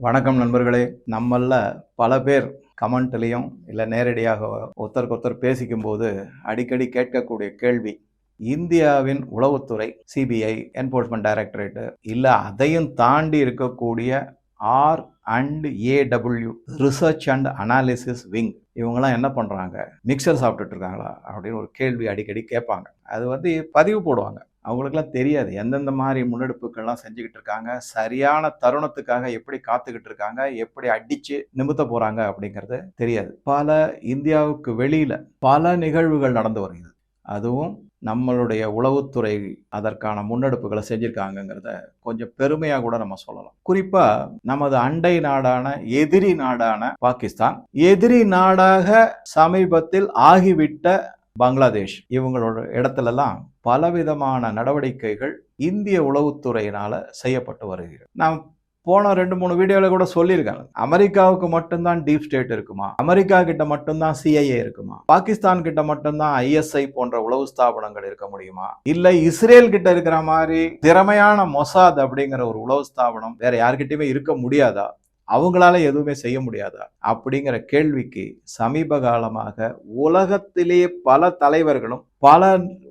வணக்கம் நண்பர்களே. நம்மள பல பேர் கமெண்ட்லேயும் இல்லை நேரடியாக ஒருத்தருக்கு ஒருத்தர் பேசிக்கும்போது அடிக்கடி கேட்கக்கூடிய கேள்வி இந்தியாவின் உளவுத்துறை சிபிஐ என்போர்ஸ்மெண்ட் டைரக்டரேட்டு இல்லை அதையும் தாண்டி இருக்கக்கூடிய R and AW research and analysis wing இவங்கெல்லாம் என்ன பண்ணுறாங்க மிக்சர் சாப்பிட்டுட்டு இருக்காங்களா? அப்படின்னு ஒரு கேள்வி அடிக்கடி கேட்பாங்க. அது வந்து பதிவு போடுவாங்க. அவங்களுக்குலாம் தெரியாது. எந்தெந்த மாதிரி முன்னெடுப்புகள்லாம் செஞ்சுக்கிட்டு இருக்காங்க சரியான தருணத்துக்காக எப்படி காத்துக்கிட்டு இருக்காங்க எப்படி அடிச்சு நிமித்த போறாங்க அப்படிங்கிறது தெரியாது. பல இந்தியாவுக்கு வெளியில பல நிகழ்வுகள் நடந்து வருகிறது. அதுவும் நம்மளுடைய உளவுத்துறை அதற்கான முன்னெடுப்புகளை செஞ்சுருக்காங்கங்கிறத கொஞ்சம் பெருமையாக கூட நம்ம சொல்லலாம். குறிப்பாக நமது அண்டை நாடான எதிரி நாடான பாகிஸ்தான். எதிரி நாடாக சமீபத்தில் ஆகிவிட்ட பங்களாதேஷ். இவங்களோட இடத்துலலாம் பலவிதமான நடவடிக்கைகள் இந்திய உளவுத்துறையினால் செய்யப்பட்டு வருகிறது. நான் போன ரெண்டு மூணு வீடியோவில் கூட சொல்லியிருக்காங்க அமெரிக்காவுக்கு மட்டும்தான் டீப் ஸ்டேட் இருக்குமா? அமெரிக்கா கிட்ட மட்டும்தான் சிஐஏ இருக்குமா? பாகிஸ்தான் கிட்ட மட்டும்தான் ஐஎஸ்ஐ போன்ற உளவு ஸ்தாபனங்கள் இருக்க முடியுமா? இல்லை இஸ்ரேல் கிட்ட இருக்கிற மாதிரி திறமையான மொசாத் அப்படிங்கிற ஒரு உளவு ஸ்தாபனம் வேற யார்கிட்டயுமே இருக்க முடியாதா? அவங்களால எதுவுமே செய்ய முடியாதா? அப்படிங்கிற கேள்விக்கு சமீப காலமாக உலகத்திலேயே பல தலைவர்களும் பல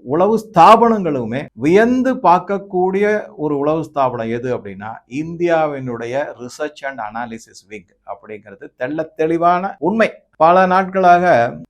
உளவு ஸ்தாபனங்களுமே வியந்து பார்க்கக்கூடிய ஒரு உளவு ஸ்தாபனம் எது அப்படின்னா இந்தியாவினுடைய ரிசர்ச் அண்ட் அனாலிசிஸ் விங் அப்படிங்கிறது தெள்ள தெளிவான உண்மை. பல நாட்களாக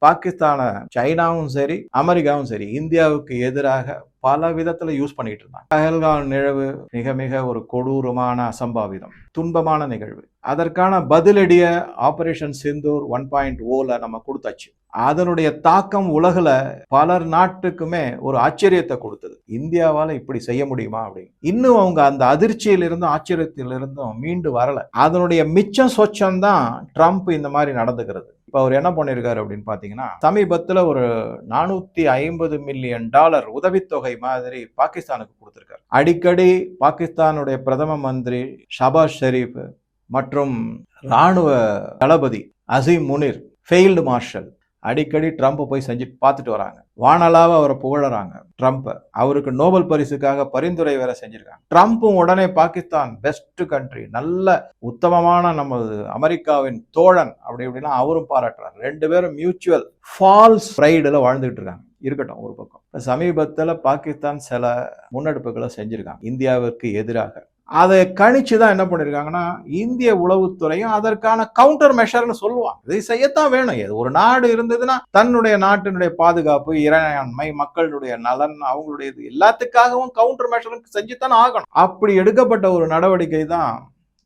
பாகிஸ்தான சைனாவும் சரி அமெரிக்காவும் சரி இந்தியாவுக்கு எதிராக பல விதத்துல யூஸ் பண்ணிட்டு இருந்தாங்க. பஹல்கான் நிகழ்வு மிக மிக ஒரு கொடூரமான அசம்பாவிதம் துன்பமான நிகழ்வு. அதற்கான பதிலடிய ஆபரேஷன் சிந்தூர் ஒன் பாயிண்ட் ஓல நம்ம கொடுத்தாச்சு. அதனுடைய தாக்கம் உலகில் பலர் நாட்டுக்குமே ஒரு ஆச்சரியத்தை கொடுத்தது. இந்தியாவால் இப்படி செய்ய முடியுமா அப்படின்னு. இன்னும் அவங்க அந்த அதிர்ச்சியிலிருந்தும் ஆச்சரியத்திலிருந்தும் மீண்டு வரல. அதனுடைய மிச்சம் சொச்சம் தான் ட்ரம்ப் இந்த மாதிரி நடந்துக்கிறது. இப்போ அவர் என்ன பண்ணியிருக்காரு அப்படின்னு பார்த்தீங்கன்னா சமீபத்தில் ஒரு நானூற்றி ஐம்பது மில்லியன் டாலர் உதவித்தொகை மாதிரி பாகிஸ்தானுக்கு கொடுத்துருக்காரு. அடிக்கடி பாகிஸ்தானுடைய பிரதம மந்திரி ஷபாஸ் ஷெரீப் மற்றும் இராணுவ தளபதி அசீம் முனிர் ஃபெயில்டு மார்ஷல் அடிக்கடி ட்ரம்ப் போய் செஞ்சு பார்த்துட்டு வராங்க. வானலாவ அவரை புகழறாங்க ட்ரம்ப். அவருக்கு நோபல் பரிசுக்காக பரிந்துரை வேற செஞ்சிருக்காங்க. ட்ரம்ப்பும் உடனே பாகிஸ்தான் பெஸ்ட் கண்ட்ரி நல்ல உத்தமமான நமது அமெரிக்காவின் தோழன் அப்படி இப்படின்னா அவரும் பாராட்டுறாரு. ரெண்டு பேரும் மியூச்சுவல் ஃபால்ஸ் ப்ரைடில் வாழ்ந்துகிட்டு இருக்காங்க. இருக்கட்டும் ஒரு பக்கம். சமீபத்தில் பாகிஸ்தான் சில முன்னெடுப்புகளை செஞ்சிருக்காங்க. இந்தியாவிற்கு எதிராக. அதை கணிச்சு தான் என்ன பண்ணியிருக்காங்கன்னா இந்திய உளவுத்துறையும் அதற்கான கவுண்டர் மெஷர்னு சொல்லுவான் இதை செய்யத்தான் வேணும். இது ஒரு நாடு இருந்ததுன்னா தன்னுடைய நாட்டினுடைய பாதுகாப்பு இறையாண்மை மக்களுடைய நலன் அவங்களுடைய இது எல்லாத்துக்காகவும் கவுண்டர் மெஷர் செஞ்சுத்தான் ஆகணும். அப்படி எடுக்கப்பட்ட ஒரு நடவடிக்கை தான்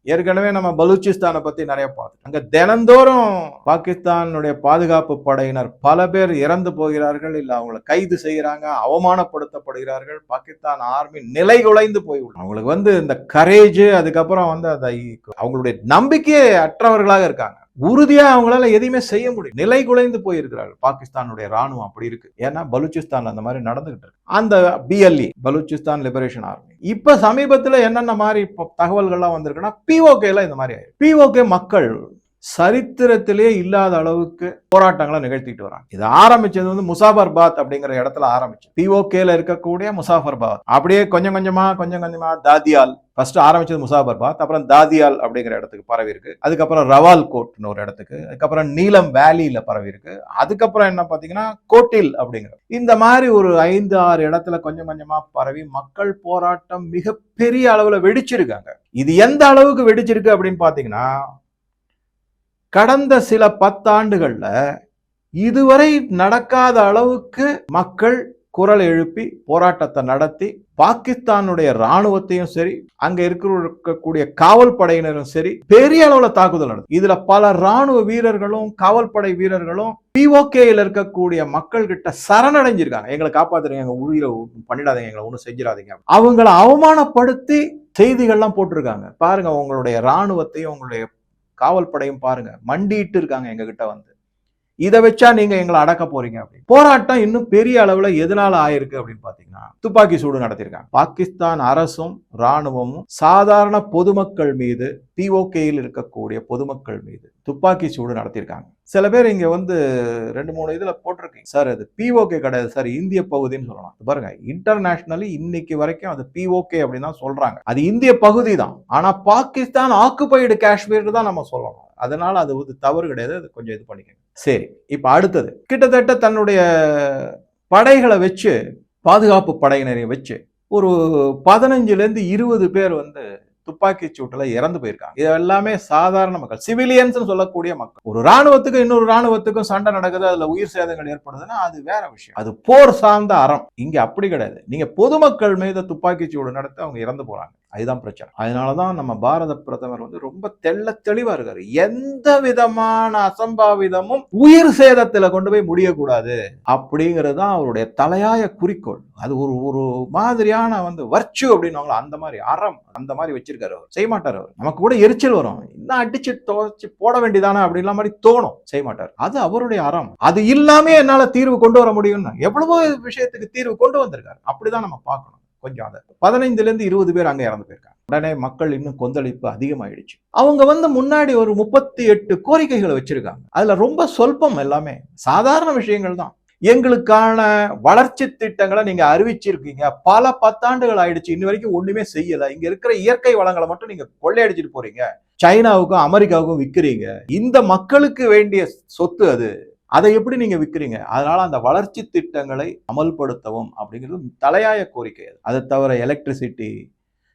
ஏற்கனவே நம்ம பலூச்சிஸ்தானை பத்தி நிறைய பார்த்தோம். அங்க தினந்தோறும் பாகிஸ்தானுடைய பாதுகாப்பு படையினர் பல பேர் இறந்து போகிறார்கள் இல்ல அவங்கள கைது செய்யறாங்க அவமானப்படுத்தப்படுகிறார்கள். பாகிஸ்தான் ஆர்மி நிலை குலைந்து போய் அவங்களுக்கு வந்து இந்த கரேஜ் அதுக்கப்புறம் வந்து அந்த அவங்களுடைய நம்பிக்கையே அற்றவர்களாக இருக்காங்க. உறுதியா அவங்களால எதையுமே செய்ய முடியும் நிலை குலைந்து போயிருக்கிறார்கள். பாகிஸ்தானுடைய ராணுவம் அப்படி இருக்கு. ஏன்னா பலூச்சிஸ்தான் அந்த மாதிரி நடந்துகிட்டு இருக்கு. அந்த பிஎல்இ பலூச்சிஸ்தான் லிபரேஷன் ஆர்மி இப்ப சமீபத்துல என்னென்ன மாதிரி தகவல்கள்லாம் வந்திருக்குன்னா பிஓகேல இந்த மாதிரி ஆயிருக்கு. பிஓகே மக்கள் சரித்திரத்திலே இல்லாத அளவுக்கு போராட்டங்களை நிகழ்த்திட்டு வராங்க. இது ஆரம்பிச்சது வந்து முசாஃபர்பாத் அப்படிங்கிற இடத்துல ஆரம்பிச்சு. பிஓகேல இருக்கக்கூடிய முசாஃபர்பாத் அப்படியே கொஞ்சம் கொஞ்சமா கொஞ்சம் கொஞ்சமா தாதியால் ஃபர்ஸ்ட் ஆரம்பிச்சது முசாஃபர்பாத் அப்புறம் தாதியால் அப்படிங்கிற இடத்துக்கு பரவி இருக்கு. அதுக்கப்புறம் ரவால் கோட்னு ஒரு இடத்துக்கு அதுக்கப்புறம் நீலம் வேலியில பரவி இருக்கு. அதுக்கப்புறம் என்ன பாத்தீங்கன்னா கோட்டில் அப்படிங்கிற. இந்த மாதிரி ஒரு ஐந்து ஆறு இடத்துல கொஞ்சம் கொஞ்சமா பரவி மக்கள் போராட்டம் மிகப்பெரிய அளவுல வெடிச்சிருக்காங்க. இது எந்த அளவுக்கு வெடிச்சிருக்கு அப்படின்னு பாத்தீங்கன்னா கடந்த சில பத்தாண்டுகள்ல இதுவரை நடக்காத அளவுக்கு மக்கள் குரல் எழுப்பி போராட்டத்தை நடத்தி பாகிஸ்தானுடைய ராணுவத்தையும் சரி அங்க இருக்கக்கூடிய காவல் படையினரும் சரி பெரிய அளவுல தாக்குதல் நடந்தது இதுல பல ராணுவ வீரர்களும் காவல் படை வீரர்களும் பிஓகேயில் இருக்கக்கூடிய மக்கள் கிட்ட சரணடைஞ்சிருக்காங்க. எங்களை காப்பாத்துறீங்க எங்க உயிரை பண்ணிடாதீங்க எங்களை ஒன்றும் செஞ்சிடாதீங்க. அவங்களை அவமானப்படுத்தி செய்திகள்லாம் போட்டிருக்காங்க. பாருங்க உங்களுடைய ராணுவத்தையும் உங்களுடைய காவல் படையும் பாருங்க. மண்டிட்டு இருக்காங்க எங்க கிட்ட வந்து. இதை வச்சா நீங்க எங்களை அடக்க போறீங்க அப்படின்னு. போராட்டம் இன்னும் பெரிய அளவுல எதனால ஆயிருக்கு அப்படின்னு பாத்தீங்கன்னா துப்பாக்கி சூடு நடத்திருக்காங்க பாகிஸ்தான் அரசும் ராணுவமும் சாதாரண பொதுமக்கள் மீது பிஓகேயில் இருக்கக்கூடிய பொதுமக்கள் மீது துப்பாக்கி சூடு நடத்தியிருக்காங்க. சில பேர் இங்க வந்து ரெண்டு மூணு இதுல போட்டிருக்கீங்க. சார் அது பிஓகே கிடையாது. சார் இந்திய பகுதின்னு சொல்லலாம். பாருங்க இன்டர்நேஷனலி இன்னைக்கு வரைக்கும் அது பிஓகே அப்படின்னு தான் சொல்றாங்க. அது இந்திய பகுதி தான். ஆனா பாகிஸ்தான் ஆக்குபைடு காஷ்மீர் தான் நம்ம சொல்லணும். அதனால் அது வந்து தவறு கிடையாது. அது கொஞ்சம் இது பண்ணிக்கங்க. சரி இப்போ அடுத்தது. கிட்டத்தட்ட தன்னுடைய படைகளை வச்சு பாதுகாப்பு படையினரை வச்சு ஒரு பதினஞ்சுலேருந்து இருபது பேர் வந்து துப்பாக்கி சூட்டில் இறந்து போயிருக்காங்க. இது எல்லாமே சாதாரண மக்கள் சிவிலியன்ஸ் சொல்லக்கூடிய மக்கள். ஒரு ராணுவத்துக்கும் இன்னொரு ராணுவத்துக்கும் சண்டை நடக்குது அதுல உயிர் சேதங்கள் ஏற்படுதுன்னா அது வேற விஷயம். அது போர் சார்ந்த அறம். இங்க அப்படி கிடையாது. நீங்க பொதுமக்கள் மீது துப்பாக்கி சூடு நடத்தி அவங்க இறந்து போறாங்க. அதுதான் பிரச்சனை அதனால தான் நம்ம பாரத பிரதமர் வந்து ரொம்ப தெள்ள தெளிவாக இருக்காரு. எந்த விதமான அசம்பாவிதமும் உயிர் சேதத்தில் கொண்டு போய் முடியக்கூடாது அப்படிங்கிறது தான் அவருடைய தலையாய குறிக்கோள். அது ஒரு ஒரு மாதிரியான வந்து வர்ச்சு அப்படின்னு அந்த மாதிரி அறம் அந்த மாதிரி வச்சிருக்காரு அவர். செய்ய மாட்டார் அவர். நமக்கு கூட எரிச்சல் வரும். இன்னும் அடிச்சு துவச்சு போட வேண்டியதானே அப்படின்ற மாதிரி தோணும். செய்ய மாட்டார். அது அவருடைய அறம். அது இல்லாமே என்னால் தீர்வு கொண்டு வர முடியும்னு. எவ்வளவோ விஷயத்துக்கு தீர்வு கொண்டு வந்திருக்காரு. அப்படிதான் நம்ம பார்க்கணும். கொஞ்சம் அதை பதினைந்துலேருந்து இருபது பேர் அங்கே இறந்து போயிருக்காங்க. உடனே மக்கள் இன்னும் கொந்தளிப்பு அதிகமாயிடுச்சு. அவங்க வந்து முன்னாடி ஒரு முப்பத்தி எட்டு கோரிக்கைகளை வச்சிருக்காங்க. அதுல ரொம்ப சொல்பம் எல்லாமே சாதாரண விஷயங்கள் தான். எங்களுக்கான வளர்ச்சி திட்டங்களை நீங்க அறிவிச்சிருக்கீங்க. பல பத்தாண்டுகள் ஆயிடுச்சு. இன்ன வரைக்கும் ஒண்ணுமே செய்யல. இங்க இருக்கிற இயற்கை வளங்களை மட்டும் நீங்க கொள்ளையடிச்சிட்டு போறீங்க. சைனாவுக்கும் அமெரிக்காவுக்கும் விற்கிறீங்க. இந்த மக்களுக்கு வேண்டிய சொத்து அது. அதை எப்படி நீங்க விற்கிறீங்க அதனால அந்த வளர்ச்சி திட்டங்களை அமல்படுத்தவும் அப்படிங்கிறது தலையாய கோரிக்கை அது. அதை தவிர எலக்ட்ரிசிட்டி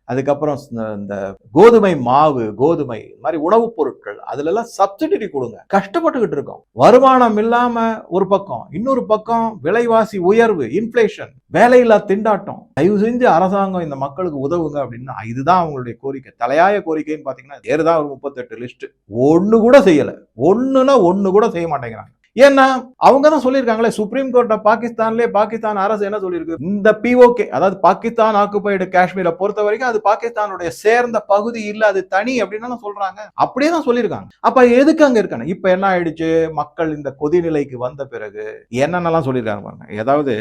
அதுக்கப்புறம் இந்த கோதுமை மாவு கோதுமை இந்த மாதிரி உணவுப் பொருட்கள் அதுல எல்லாம் சப்சிடி கொடுங்க. கஷ்டப்பட்டுக்கிட்டு இருக்கோம். வருமானம் இல்லாம ஒரு பக்கம் இன்னொரு பக்கம் விலைவாசி உயர்வு இன்ஃபிளேஷன் வேலையில்லா திண்டாட்டம். தயவு செஞ்சு அரசாங்கம் இந்த மக்களுக்கு உதவுங்க அப்படின்னா இதுதான் அவங்களுடைய கோரிக்கை. தலையாய கோரிக்கைன்னு பாத்தீங்கன்னா தான் ஒரு முப்பத்தெட்டு லிஸ்ட் ஒன்று கூட செய்யல. ஒண்ணுனா ஒண்ணு கூட செய்ய மாட்டேங்கிறாங்க. ஏன்னா அவங்க தான் சொல்லியிருக்காங்களே சுப்ரீம் கோர்ட்ட பாகிஸ்தான்லேயே பாகிஸ்தான் அரசு என்ன சொல்லியிருக்கு? இந்த பிஓகே அதாவது பாகிஸ்தான் ஆக்குபைடு காஷ்மீரை பொறுத்த வரைக்கும் அது பாகிஸ்தானுடைய சேர்ந்த பகுதி இல்லை அது தனி அப்படின்னு சொல்றாங்க. அப்படியே தான் சொல்லியிருக்காங்க. அப்ப எதுக்கு அங்க இருக்காங்க? இப்ப என்ன ஆயிடுச்சு? மக்கள் இந்த கொதிநிலைக்கு வந்த பிறகு என்னென்னலாம் சொல்லியிருக்காங்க பாருங்க. ஏதாவது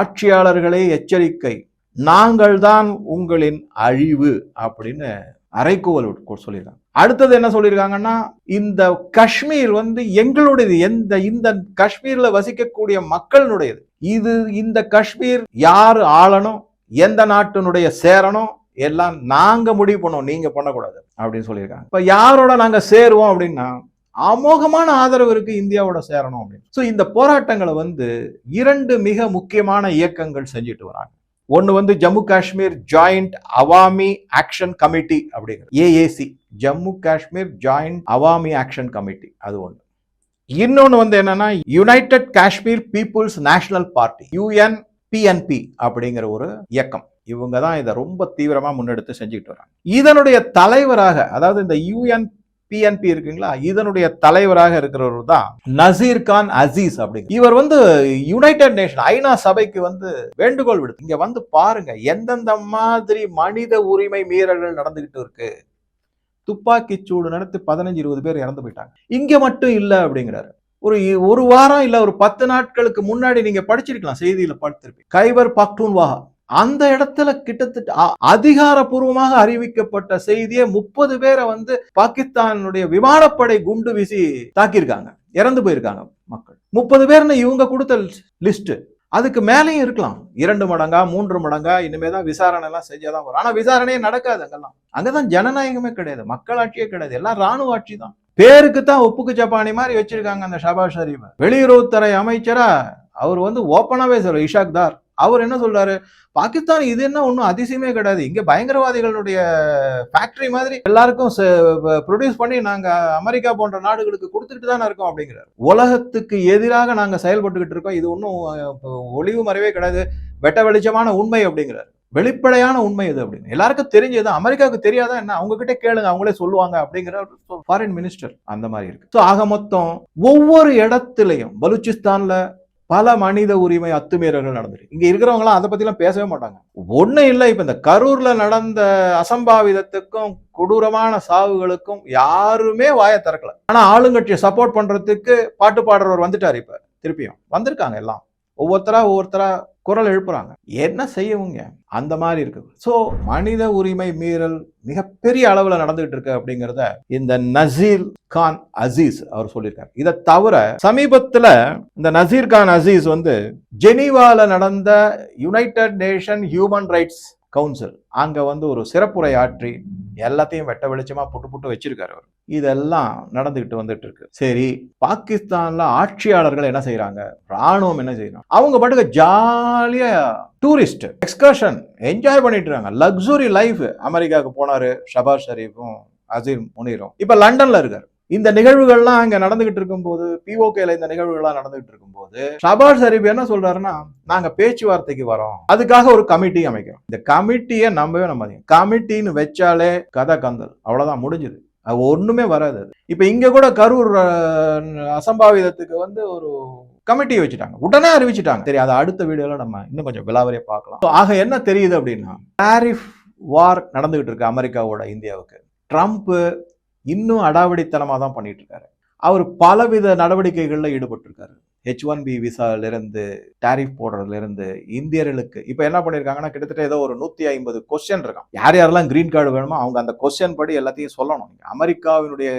ஆட்சியாளர்களே எச்சரிக்கை நாங்கள் தான் உங்களின் அழிவு அப்படின்னு அரைக்கூவல் சொல்லியிருக்காங்க. அடுத்தது என்ன சொல்லியிருக்காங்கன்னா இந்த காஷ்மீர் வந்து எங்களுடையது. எந்த இந்த காஷ்மீர்ல வசிக்கக்கூடிய மக்களினுடையது. இது இந்த காஷ்மீர் யார் ஆளணும் எந்த நாட்டினுடைய சேரணும் எல்லாம் நாங்க முடிவு பண்ணோம். நீங்க பண்ணக்கூடாது அப்படின்னு சொல்லியிருக்காங்க. இப்ப யாரோட நாங்க சேருவோம் அப்படின்னா அமோகமான ஆதரவு இருக்கு இந்தியாவோட சேரணும் அப்படின்னு. ஸோ இந்த போராட்டங்களை வந்து இரண்டு மிக முக்கியமான இயக்கங்கள் செஞ்சுட்டு வராங்க. ஒன்று வந்து Jammu Kashmir joint Awami action committee அப்படிங்கிறது. AAC Jammu Kashmir joint Awami action committee அது ஒன்று இன்னொன்று வந்து என்னன்னா united Kashmir people's national party UN PNP அப்படிங்கிற ஒரு இயக்கம். இவங்க தான் இதை ரொம்ப தீவிரமாக முன்னெடுத்து செஞ்சுக்கிட்டு வராங்க. இதனுடைய தலைவராக அதாவது இந்த யூஎன் பிஎன்பி இருக்குங்களா? இதனுடைய தலைவராக இருக்கிறவர் தான் நசீர் கான் அசீஸ் அப்படிங்க. இவர் வந்து யுனைடெட் நேஷன் ஐநா சபைக்கு வந்து வேண்டுகோள் விடுத்து. இங்க வந்து பாருங்க எந்தெந்த மாதிரி மனித உரிமை மீறல்கள் நடந்துகிட்டு இருக்கு. துப்பாக்கி சூடு நடத்தி பதினஞ்சு இருபது பேர் இறந்து போயிட்டாங்க. இங்க மட்டும் இல்ல அப்படிங்கிறாரு. ஒரு ஒரு வாரம் இல்ல ஒரு பத்து நாட்களுக்கு முன்னாடி நீங்க படிச்சிருக்கலாம் செய்தியில படித்திருப்பீங்க கைபர் பக்டூன்வாஹா அந்த இடத்துல கிட்டத்தட்ட அதிகாரப்பூர்வமாக அறிவிக்கப்பட்ட செய்தியை முப்பது பேரை வந்து பாகிஸ்தானுடைய விமானப்படை குண்டு வீசி தாக்கியிருக்காங்க. இறந்து போயிருக்காங்க மக்கள். முப்பது பேர்னு இவங்க கொடுத்த லிஸ்ட் அதுக்கு மேலேயும் இருக்கலாம். இரண்டு மடங்கா மூன்று மடங்கா இனிமே தான் விசாரணை எல்லாம் செஞ்சாதான் வரும். ஆனா விசாரணையே நடக்காது அங்கெல்லாம். அங்கதான் ஜனநாயகமே கிடையாது மக்களாட்சியே கிடையாது. எல்லாம் ராணுவ ஆட்சி தான். பேருக்கு தான் ஒப்புக்கு ஜப்பானி மாதிரி வச்சிருக்காங்க அந்த ஷபாஸ் ஷரீஃப். வெளியுறவுத்துறை அமைச்சரா அவர் வந்து ஓப்பனாவே சொல்ற இஷாக் தார் அவர் என்ன சொல்றாரு? பாகிஸ்தான் இது என்ன ஒன்றும் அதிசயமே கிடையாது. இங்கே பயங்கரவாதிகளுடைய ஃபேக்டரி மாதிரி எல்லாருக்கும் ப்ரொடியூஸ் பண்ணி நாங்கள் அமெரிக்கா போன்ற நாடுகளுக்கு கொடுத்துட்டு தானே இருக்கோம் அப்படிங்கிறார். உலகத்துக்கு எதிராக நாங்கள் செயல்பட்டுக்கிட்டு இருக்கோம். இது ஒன்றும் ஒளிவு மறைவே கிடையாது. வெட்ட வெளிச்சமான உண்மை அப்படிங்கிறார். வெளிப்படையான உண்மை இது அப்படின்னு. எல்லாருக்கும் தெரிஞ்சது அமெரிக்காவுக்கு தெரியாதா என்ன? அவங்க கிட்டே கேளுங்க அவங்களே சொல்லுவாங்க அப்படிங்கிற ஃபாரின் மினிஸ்டர் அந்த மாதிரி இருக்கு. ஸோ ஆக மொத்தம் ஒவ்வொரு இடத்துலையும் பலூச்சிஸ்தான்ல பல மனித உரிமை அத்துமீறல்கள் நடந்துருக்கு. இங்க இருக்கிறவங்களாம் அதை பத்திலாம் பேசவே மாட்டாங்க. ஒண்ணு இல்லை இப்ப இந்த கரூர்ல நடந்த அசம்பாவிதத்துக்கும் கொடூரமான சாவுகளுக்கும் யாருமே வாயை திறக்கல. ஆனா ஆளுங்கட்சியை சப்போர்ட் பண்றதுக்கு பாட்டு பாடுறவர் வந்துட்டாரு இப்ப. திருப்பியும். வந்திருக்காங்க எல்லாம். ஒவ்வொருத்தரா ஒவ்வொருத்தரா குரல் எழுப்புறாங்க. என்ன செய்யவுங்க? அந்த மாதிரி இருக்குது ஸோ மனித உரிமை மீறல் மிகப்பெரிய அளவில் நடந்துகிட்டு இருக்கு அப்படிங்கிறத இந்த நசீர் கான் அசீஸ் அவர் சொல்லியிருக்காரு. இதை தவிர சமீபத்தில் இந்த நசீர் கான் அசீஸ் வந்து ஜெனீவாவில் நடந்த united nation human rights council. அங்கே வந்து ஒரு சிறப்புரை ஆற்றி எல்லாத்தையும் வெட்ட வெளிச்சமாக புட்டு புட்டு வச்சிருக்காரு அவர். இதெல்லாம் நடந்துகிட்டு வந்துட்டு இருக்கு. சரி பாகிஸ்தான்ல ஆட்சியாளர்கள் என்ன செய்யறாங்க ராணுவம் என்ன செய்யணும் அவங்க பாட்டுக்கு ஜாலியா டூரிஸ்ட் எக்ஸ்கர்ஷன் என்ஜாய் பண்ணிட்டு இருக்காங்க. லக்ஸுரி லைஃப் அமெரிக்காவுக்கு போனாரு ஷபாஸ் ஷரீஃபும் அசீம் முனீரும். இப்ப லண்டன்ல இருக்காரு. இந்த நிகழ்வுகள்லாம் அங்க நடந்துகிட்டு இருக்கும்போது பிஓகேல இந்த நிகழ்வுகள்லாம் நடந்துகிட்டு இருக்கும்போது ஷபாஸ் ஷரீப் என்ன சொல்றாருன்னா நாங்க பேச்சுவார்த்தைக்கு வரோம். அதுக்காக ஒரு கமிட்டி அமைக்கிறோம். இந்த கமிட்டியை நம்பவே நம்பாதீங்க கமிட்டின்னு வச்சாலே கதை கந்தல். அவ்வளவுதான் முடிஞ்சுது. அது ஒண்ணுமே வராது. அது. இப்ப இங்க கூட கரூர் அசம்பாவிதத்துக்கு வந்து ஒரு கமிட்டியை வச்சுட்டாங்க. உடனே அறிவிச்சிட்டாங்க. சரி அதை அடுத்த வீடியோல நம்ம இன்னும் கொஞ்சம் விலாவரியா பார்க்கலாம். ஆக என்ன தெரியுது அப்படின்னா டாரிஃப் வார் நடந்துகிட்டு இருக்கு அமெரிக்காவோட இந்தியாவுக்கு. ட்ரம்ப் இன்னும் அடாவடித்தனமாக தான் பண்ணிட்டு இருக்காரு அவர் பலவித நடவடிக்கைகளில் ஈடுபட்டிருக்காரு. ஹெச் ஒன் பி விசாலிருந்து டேரிஃப் போடுறதுலேருந்து இந்தியர்களுக்கு. இப்போ என்ன பண்ணிருக்காங்கன்னா கிட்டத்தட்ட ஏதோ ஒரு நூற்றி ஐம்பது கொஸ்டின் இருக்கான் யார் யாரெல்லாம் கிரீன் கார்டு வேணுமோ அவங்க அந்த கொஸ்டின் படி எல்லாத்தையும் சொல்லணும். நீங்கள் அமெரிக்காவினுடைய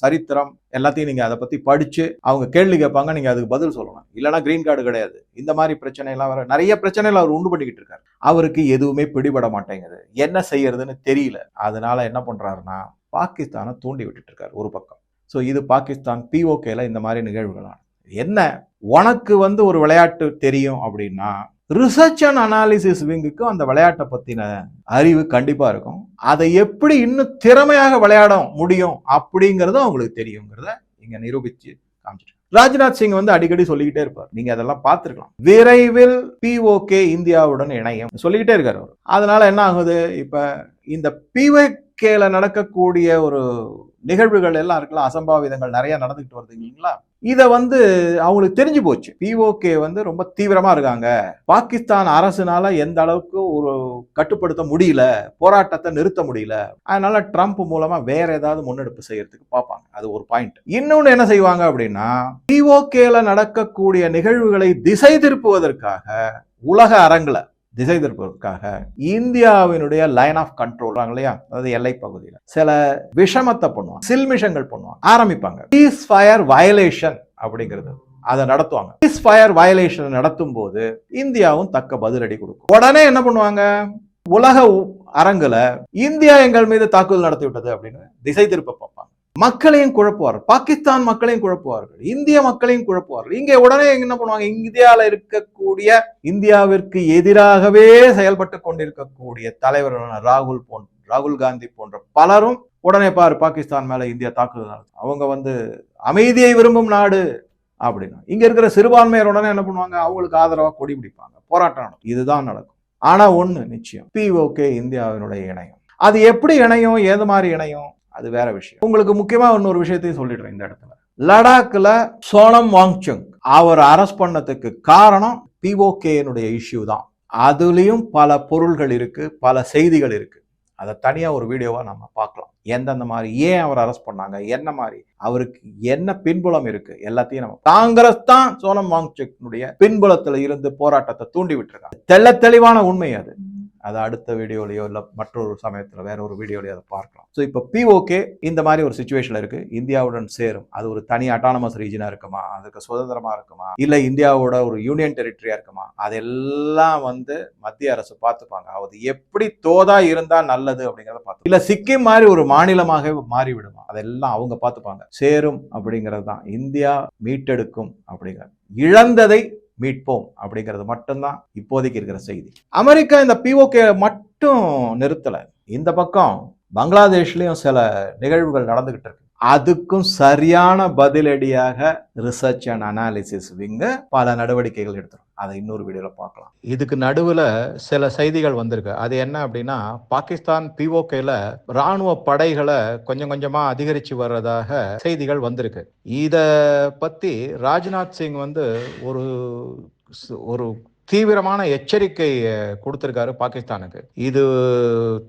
சரித்திரம் எல்லாத்தையும் நீங்கள் அதை பற்றி படித்து அவங்க கேள்வி கேட்பாங்க நீங்கள் அதுக்கு பதில் சொல்லணும். இல்லைன்னா கிரீன் கார்டு கிடையாது. இந்த மாதிரி பிரச்சனைலாம் வர நிறைய பிரச்சனைகள் அவர் உண்டு பண்ணிக்கிட்டு இருக்காரு. அவருக்கு எதுவுமே பிடிபட மாட்டேங்குது. என்ன செய்யறதுன்னு தெரியல. அதனால என்ன பண்ணுறாருன்னா பாகிஸ்தானை தூண்டி விட்டுட்டு இருக்காரு ஒரு பக்கம். ஸோ இது பாகிஸ்தான் பிஓகேல இந்த மாதிரி நிகழ்வுகளான என்ன? உனக்கு வந்து ஒரு விளையாட்டு தெரியும் அப்படின்னா ரிசர்ச் அண்ட் அனாலிசிஸ் விங்குக்கு அந்த விளையாட்டை பற்றின அறிவு கண்டிப்பாக இருக்கும். அதை எப்படி இன்னும் திறமையாக விளையாட முடியும் அப்படிங்கிறதும் அவங்களுக்கு தெரியுங்கிறத இங்கே நிரூபிச்சு காமிச்சிட்டு ராஜ்நாத் சிங் வந்து அடிக்கடி சொல்லிக்கிட்டே இருப்பார். நீங்க அதெல்லாம் பார்த்துருக்கலாம். விரைவில் பிஓகே இந்தியாவுடன் இணையம். சொல்லிக்கிட்டே இருக்காரு அவர். அதனால என்ன ஆகுது? இப்ப இந்த பிஓ பிஓகேல நடக்கக்கூடிய ஒரு நிகழ்வுகள் எல்லாம் இருக்குல்ல அசம்பாவிதங்கள் நிறைய நடந்துகிட்டு வருது இல்லைங்களா? இதை வந்து அவங்களுக்கு தெரிஞ்சு போச்சு. பிஓகே வந்து ரொம்ப தீவிரமா இருக்காங்க. பாகிஸ்தான் அரசுனால எந்த அளவுக்கு ஒரு கட்டுப்படுத்த முடியல போராட்டத்தை நிறுத்த முடியல. அதனால ட்ரம்ப் மூலமா வேற ஏதாவது முன்னெடுப்பு செய்யறதுக்கு பார்ப்பாங்க. அது ஒரு பாயிண்ட் இன்னொன்னு என்ன செய்வாங்க அப்படின்னா பிஓகேல நடக்கக்கூடிய நிகழ்வுகளை திசை திருப்புவதற்காக உலக அரங்கில் திசை திருப்பதற்காக இந்தியாவினுடைய லைன் ஆஃப் கண்ட்ரோல் இல்லையா? அதாவது எல்லை பகுதியில். சில விஷமத்தை பண்ணுவாங்க சில்மிஷங்கள் பண்ணுவாங்க ஆரம்பிப்பாங்க. பீஸ் ஃபயர் வயலேஷன் அப்படிங்கிறது அதை நடத்துவாங்க. பீஸ் ஃபயர் வயலேஷன் நடத்தும் போது இந்தியாவும் தக்க பதிலடி கொடுக்கும். உடனே என்ன பண்ணுவாங்க? உலக அரங்குல இந்தியா எங்கள் மீது தாக்குதல் நடத்தி விட்டது அப்படின்னு திசை திருப்ப மக்களையும் குழப்புவார்கள். பாகிஸ்தான் மக்களையும் குழப்புவார்கள். இந்திய மக்களையும் குழப்புவார்கள். இங்கே உடனே என்ன பண்ணுவாங்க? இந்தியாவில் இருக்கக்கூடிய இந்தியாவிற்கு எதிராகவே செயல்பட்டு கொண்டிருக்கக்கூடிய தலைவர்களான ராகுல் போன்ற ராகுல் காந்தி போன்ற பலரும் உடனே பாரு பாகிஸ்தான் மேல இந்தியா தாக்குதல் அவங்க வந்து அமைதியை விரும்பும் நாடு அப்படின்னா இங்க இருக்கிற சிறுபான்மையர் உடனே என்ன பண்ணுவாங்க? அவங்களுக்கு ஆதரவா கொடி பிடிப்பாங்க. போராட்டம் நடக்கும். இதுதான் நடக்கும். ஆனா ஒண்ணு நிச்சயம். பிஓகே இந்தியாவினுடைய இணையம். அது எப்படி இணையும்? ஏது மாதிரி இணையும்? அது வேற விஷயம். உங்களுக்கு முக்கியமா இன்னொரு விஷயத்தையும் சொல்லிடுறேன் இந்த இடத்துல. லடாக்ல சோனம் வாங்சுங். அவர் அரெஸ்ட் பண்ணதுக்கு காரணம் பிஓகேனுடைய இஷ்யூ தான். அதுலயும் பல பொருள்கள் இருக்கு பல செய்திகள் இருக்கு. அதை தனியா ஒரு வீடியோவா நம்ம பார்க்கலாம். எந்தெந்த மாதிரி ஏன் அவர் அரெஸ்ட் பண்ணாங்க என்ன மாதிரி அவருக்கு என்ன பின்புலம் இருக்கு எல்லாத்தையும் நம்ம காங்கிரஸ் தான் சோனம் வாங்சுக்னுடைய பின்புலத்துல இருந்து போராட்டத்தை தூண்டி விட்டுருக்காங்க தெள்ள தெளிவான உண்மை அது. அதை அடுத்த வீடியோலையோ இல்லை மற்றொரு சமயத்தில் வேற ஒரு வீடியோலையோ அதை பார்க்கலாம். ஸோ இப்போ பிஓகே இந்த மாதிரி ஒரு சுச்சுவேஷனில் இருக்கு. இந்தியாவுடன் சேரும். அது ஒரு தனி அட்டானமஸ் ரீஜனாக இருக்குமா? அதுக்கு சுதந்திரமாக இருக்குமா? இல்லை இந்தியாவோட ஒரு யூனியன் டெரிட்டரியாக இருக்குமா? அதெல்லாம் வந்து மத்திய அரசு பார்த்துப்பாங்க. அது எப்படி தோதா இருந்தால் நல்லது அப்படிங்கிறத பார்த்து. இல்லை சிக்கிம் மாதிரி ஒரு மாநிலமாக மாறிவிடுமா? அதெல்லாம் அவங்க பார்த்துப்பாங்க. சேரும் அப்படிங்கிறது தான். இந்தியா மீட்டெடுக்கும் அப்படிங்கிறது இழந்ததை மீட்போம் அப்படிங்கிறது மட்டும்தான் இப்போதைக்கு இருக்கிற செய்தி. அமெரிக்கா இந்த பிஓகே மட்டும் நிறுத்தலை. இந்த பக்கம் பங்களாதேஷ்லேயும் சில நிகழ்வுகள் நடந்துகிட்டு இருக்கு. அதுக்கும் சரியான பதிலடியாக ரிசர்ச் அண்ட் அனாலிசிஸ் விங்க பல நடவடிக்கைகள் எடுத்துரும் அதை இன்னொரு வீடியோவில் பார்க்கலாம். இதுக்கு நடுவில் சில செய்திகள் வந்திருக்கு. அது என்ன அப்படின்னா பாகிஸ்தான் பிஓகேல ராணுவ படைகளை கொஞ்சம் கொஞ்சமா அதிகரிச்சு வர்றதாக செய்திகள் வந்திருக்கு. இத பத்தி ராஜ்நாத் சிங் வந்து ஒரு ஒரு தீவிரமான எச்சரிக்கை கொடுத்திருக்காரு பாகிஸ்தானுக்கு. இது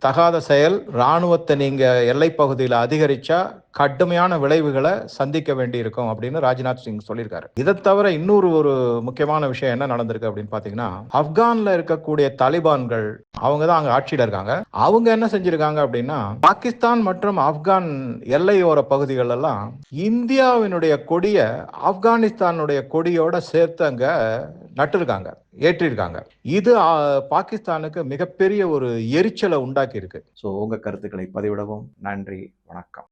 தகாத செயல். ராணுவத்தை நீங்க எல்லை பகுதியில் அதிகரிச்சா கடுமையான விளைவுகளை சந்திக்க வேண்டியிருக்கும் அப்படின்னு ராஜ்நாத் சிங் சொல்லியிருக்காரு. இதை தவிர இன்னொரு ஒரு முக்கியமான விஷயம் என்ன நடந்திருக்கு அப்படின்னு பாத்தீங்கன்னா ஆப்கான்ல இருக்கக்கூடிய தாலிபான்கள் அவங்க தான் அங்க ஆட்சியில இருக்காங்க. அவங்க என்ன செஞ்சிருக்காங்க அப்படின்னா பாகிஸ்தான் மற்றும் ஆப்கான் எல்லையோர பகுதிகள் எல்லாம் இந்தியாவினுடைய கொடிய ஆப்கானிஸ்தானுடைய கொடியோட சேர்த்து அங்க நட்டிருக்காங்க ஏற்றிருக்காங்க. இது பாகிஸ்தானுக்கு மிகப்பெரிய ஒரு எரிச்சலை உண்டாக்கி இருக்கு ஸோ உங்க கருத்துக்களை பதிவிடவும் நன்றி வணக்கம்.